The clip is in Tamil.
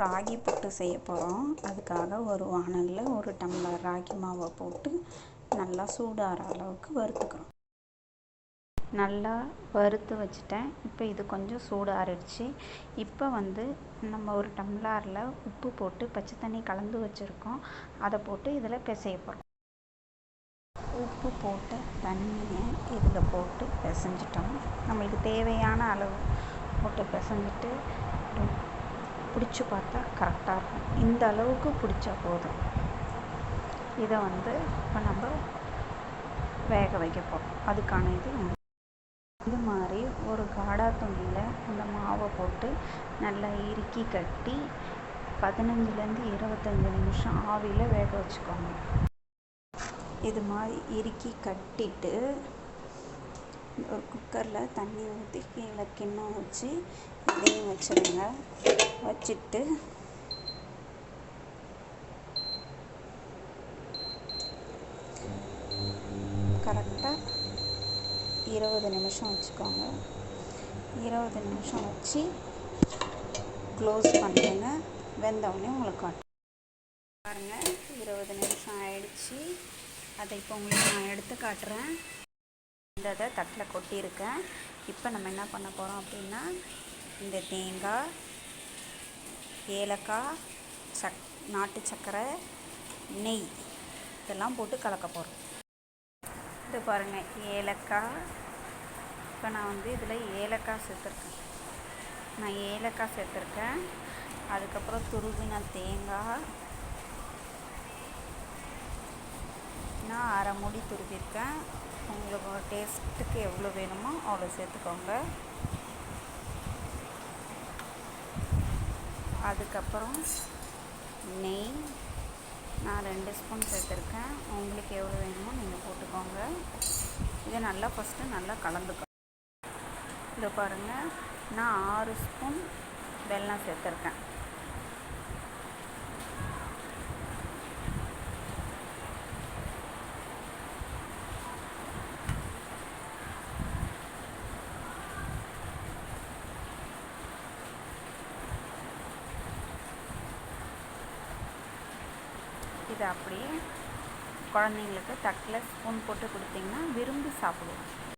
ராகி புட்டு செய்ய போகிறோம் அதுக்காக ஒரு வானலில் ஒரு டம்ளர் ராகி மாவை போட்டு நல்லா சூடாகிற அளவுக்கு வறுத்துக்கிறோம். நல்லா வறுத்து வச்சுட்டேன். இப்போ இது கொஞ்சம் சூடாறிடுச்சு. இப்போ வந்து நம்ம ஒரு டம்ளரில் உப்பு போட்டு பச்சை தண்ணி கலந்து வச்சுருக்கோம். அதை போட்டு இதில் பிசைய போகிறோம் உப்பு போட்ட தண்ணியை இதில் போட்டு பிசைஞ்சிட்டோம். நம்மளுக்கு தேவையான அளவு போட்டு பிசைஞ்சிட்டு பிடிச்சி பார்த்தா கரெக்டாக இருக்கும். இந்த அளவுக்கு பிடிச்சா போதும். இதை வந்து இப்போ நம்ம வேக வைக்க போகிறோம் அதுக்கான இது இது மாதிரி ஒரு காடா துணியில் அந்த மாவை போட்டு நல்லா இறுக்கி கட்டி பதினஞ்சுலேருந்து இருபத்தஞ்சி நிமிஷம் ஆவியில் வேக வச்சுக்கோங்க. இது மாதிரி இறுக்கி கட்டிட்டு ஒரு குக்கரில் தண்ணி ஊற்றி கீழே கிண்ணம் வச்சு இதையும் வச்சுருங்க. வச்சுட்டு கரெக்டாக இருபது நிமிஷம் வச்சுக்கோங்க. இருபது நிமிஷம் வச்சு க்ளோஸ் பண்ணுங்க. வெந்தவொடனே உங்களுக்கு பாருங்கள் இருபது நிமிஷம் ஆயிடுச்சு. அதை இப்போ உங்களுக்கு நான் எடுத்து காட்டுறேன். இந்த தட்டில் கொட்டியிருக்கேன். இப்போ நம்ம என்ன பண்ண போகிறோம் அப்படின்னா இந்த தேங்காய் ஏலக்காய் சக் நாட்டு சர்க்கரை நெய் இதெல்லாம் போட்டு கலக்க போகிறோம் இது பாருங்கள் ஏலக்காய். இப்போ நான் வந்து இதில் ஏலக்காய் சேர்த்துருக்கேன். நான் ஏலக்காய் சேர்த்துருக்கேன். அதுக்கப்புறம் துருவின தேங்காய். நான் அரை மூடி துருவிருக்கேன் உங்களுக்கு டேஸ்ட்டுக்கு எவ்வளோ வேணுமோ அவ்வளோ சேர்த்துக்கோங்க. அதுக்கப்புறம் நெய். நான் ரெண்டு ஸ்பூன் சேர்த்துருக்கேன். உங்களுக்கு எவ்வளோ வேணுமோ நீங்கள் போட்டுக்கோங்க. இதை நல்லா ஃபஸ்ட்டு நல்லா கலந்துக்கோ. இதை பாருங்கள் நான் ஆறு ஸ்பூன் வெல்லம் சேர்த்துருக்கேன். இதை அப்படியே குழந்தைங்களுக்கு தட்டில் ஸ்பூன் போட்டு கொடுத்தீங்கன்னா விரும்பி சாப்பிடுவோம்.